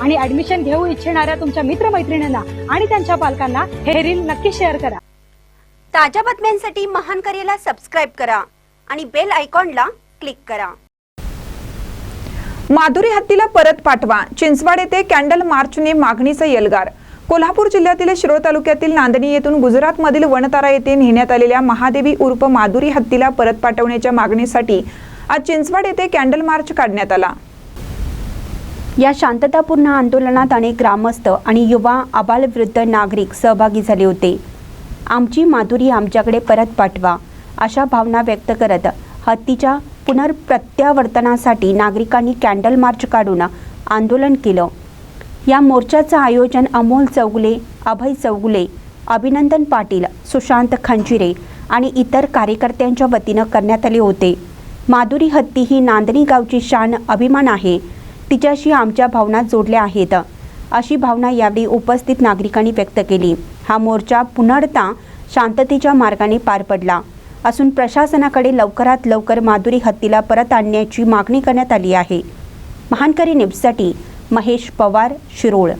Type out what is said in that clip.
आणि ऍडमिशन घेऊ इच्छिणाऱ्या तुमच्या मित्रमैत्रिणींना आणि त्यांच्या पालकांना हे रील नक्की शेअर करा. ताज्या बातम्यांसाठी महान करेला सबस्क्राईब करा आणि बेल आयकॉनला क्लिक करा. माधुरी हत्तीला परत पाठवा. चिंचवाड येथे कॅन्डल मार्चने मागणीचा एल्गार कोल्हापूर जिल्ह्यातील शिरोळ तालुक्यातील नांदणी येथून गुजरातमधील वनतारा येथे नेण्यात आलेल्या महादेवी उर्फ माधुरी हत्तीला परत पाठवण्याच्या मागणीसाठी आज चिंचवाड येथे कॅन्डल मार्च काढण्यात आला. या शांततापूर्ण आंदोलनात अनेक ग्रामस्थ आणि युवा आबालवृद्ध नागरिक सहभागी झाले होते. आमची माधुरी आमच्याकडे परत पाठवा अशा भावना व्यक्त करत हत्तीच्या पुनर्प्रत्यावर्तनासाठी नागरिकांनी कॅन्डल मार्च काढून आंदोलन केलं. या मोर्चाचं आयोजन अमोल चौगुले अभय चौगुले अभिनंदन पाटील सुशांत खंजिरे आणि इतर कार्यकर्त्यांच्या वतीनं करण्यात आले होते. माधुरी हत्ती ही नांदणी गावची शान अभिमान आहे. तिच्याशी आमच्या भावना जोडल्या आहेत. अशी भावना यावेळी उपस्थित नागरिकांनी व्यक्त केली. हा मोर्चा पुनर्ता शांततेच्या मार्गाने पार पडला. असून प्रशासनाकडे लवकरात लवकर माधुरी हत्तीला परत आणण्याची मागणी करण्यात आली आहे. महानकरी न्यूजसाठी महेश पवार शिरोळ.